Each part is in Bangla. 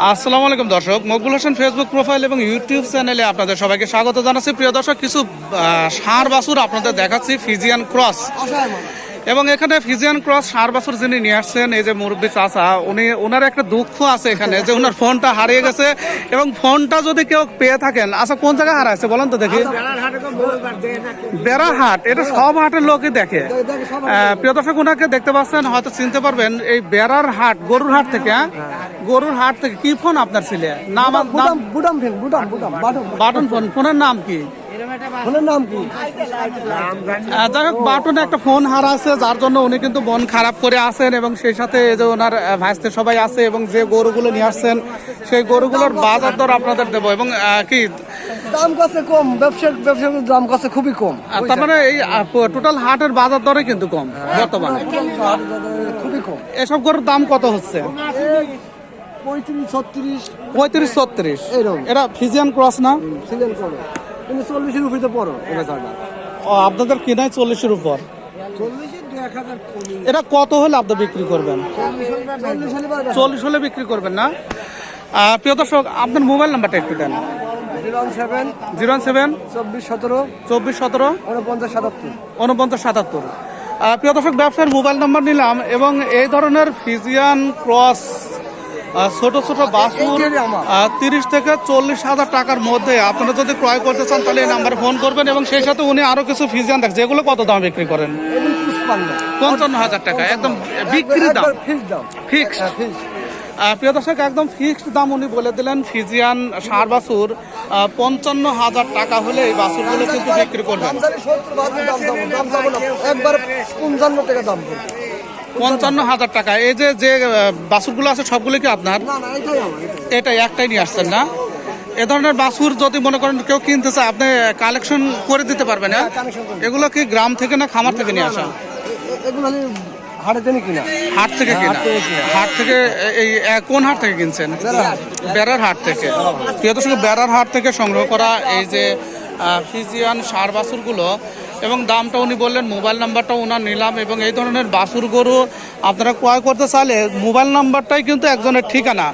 আসসালামু আলাইকুম দর্শক মকবুল হোসেন ফেসবুক প্রোফাইল এবং ইউটিউব চ্যানেলে আপনাদের সবাইকে স্বাগত জানাচ্ছি। প্রিয় দর্শক কিছু সার বাছুর আপনাদের দেখাচ্ছি ফিজিয়ান ক্রস এবং এখানে ফিজিয়ান ক্রস সার বাছুর যিনি নিয়ে আসছেন এই যে মুরব্বী চাচা উনি ওনার একটা দুঃখ আছে এখানে যে ওনার ফোনটা হারিয়ে গেছে। এবং ফোনটা যদি কেউ পেয়ে থাকেন আচ্ছা কোন জায়গায় হারাইছে বলেন তো দেখি। বেড়াহাট এটা সব হাটের লোকই দেখে। প্রিয় দর্শক ওনাকে দেখতে পাচ্ছেন হয়তো চিনতে পারবেন এই বেড়ার হাট গরুর হাট থেকে হ্যাঁ? গরুর হাট থেকে কি ফোন আপনার ছিলে? নাম বুটাম বুটাম ফেন বুটাম বুটাম বাটন। বাটন ফোন ফোনের নাম কি? ফোনের নাম কি? যাই হোক বাটনে একটা ফোন হারাছে যার জন্য উনি কিন্তু মন খারাপ করে আছেন এবং সেই সাথে যে ওনার ভাইস্তে সবাই আছে এবং যে গরুগুলো নিয়ে আসছেন সেই গরুগুলোর বাজার দর আপনাদের দেবো এবং কি? দাম কাছে কম ব্যবসার ব্যবসার দাম কাছে খুবই কম। তার মানে এই টোটাল হাটের বাজার দরে কিন্তু কম বর্তমানে। খুবই কম। এসব গরুর দাম কত হচ্ছে? পঁয়ত্রিশ ছত্রিশ। পঁয়ত্রিশ ছত্রিশ। এরকম। এটা ফিজিয়ান ক্রস না? কিন্তু চল্লিশের উপরে তো পড়ো এটা ছাড়া ও আপনাদের কিনায় চল্লিশের উপর? এটা কত হলে আপনি বিক্রি করবেন? চল্লিশ হলে বিক্রি করবেন না? প্রিয় দর্শক আপনার মোবাইল নাম্বারটা একটু দেন। জিরো সেভেন চব্বিশ সতেরো চব্বিশ সতেরো উনপঞ্চাশ সাতাত্তর। উনপঞ্চাশ সাতাত্তর। প্রিয় দর্শক ব্যবসায়ের মোবাইল নাম্বার নিলাম এবং এই ধরনের ফিজিয়ান ক্রস ছোট ছোট বাসুর তিরিশ থেকে চল্লিশ হাজার টাকার মধ্যে আপনারা যদি ক্রয় করতে চান তাহলে এই নাম্বারে ফোন করবেন এবং সেই সাথে উনি আরও কিছু ফিজিয়ান দেখ যেগুলো কত দাম বিক্রি করেন? পঞ্চান্ন হাজার টাকা একদম বিক্রি দাম। ফিক্স দাম। ফিক্সড হ্যাঁ প্রিয় দর্শক একদম ফিক্সড দাম উনি বলে দিলেন। ফিজিয়ান সার বাছুর পঞ্চান্ন হাজার টাকা হলে এই বাছুরগুলো কিন্তু বিক্রি করবেন। একবার পঞ্চান্ন টাকা দাম করবে। পঞ্চান্ন হাজার টাকা। এই যে যে আহ, বাছুরগুলো আছে সবগুলো কি আপনার? না না এটাই একটাই নিয়ে আসছেন না? এ ধরনের বাছুর যদি মনে করেন কেউ কিনতে চায় আপনি কালেকশন করে দিতে পারবেন হ্যাঁ? কানেকশন করবে এগুলো কি গ্রাম থেকে না খামার থেকে নিয়ে আসা? হাটে থেকে কিনা। হাট থেকে এই কোন হাট থেকে কিনছেন? বেড়ার হাট থেকে। প্রিয় দর্শক বেড়ার হাট থেকে সংগ্রহ করা এই যে ফিজিয়ান সার বাছুরগুলো এবং দামটা উনি বললেন মোবাইল নাম্বারটা ওনার নিলাম এবং এই ধরনের বাছুর গরু আপনারা ক্রয় করতে চাইলে মোবাইল নাম্বারটাই কিন্তু একজনের ঠিকানা।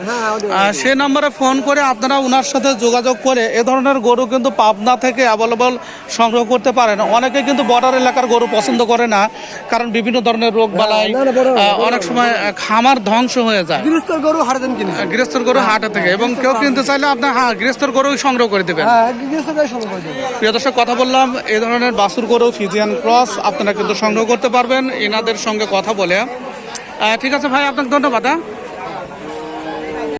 হ্যাঁ, সে নাম্বারে ফোন করে আপনারা ওনার সাথে যোগাযোগ করে এ ধরনের গরু কিন্তু পাবনা থেকে অ্যাভেলেবল সংগ্রহ করতে পারেন। অনেকে কিন্তু বর্ডার এলাকার গরু পছন্দ করে না কারণ বিভিন্ন ধরনের রোগ বালাই border- আহ, অনেক সময় খামার ধ্বংস হয়ে যায়। গৃহস্থর গরু হাটে গৃহস্থর গরু হাটে থেকে এবং কেউ কিনতে চাইলে আপনার হ্যাঁ গৃহস্থর গরু সংগ্রহ করে দেবেন। প্রিয় দর্শক, কথা বললাম, এ ধরনের বাসুর গরু, ফিজিয়ান ক্রস, আপনারা কিন্তু সংগ্রহ করতে পারবেন। এনাদের সঙ্গে কথা বলে। ঠিক আছে ভাই, আপনাকে ধন্যবাদ হ্যাঁ?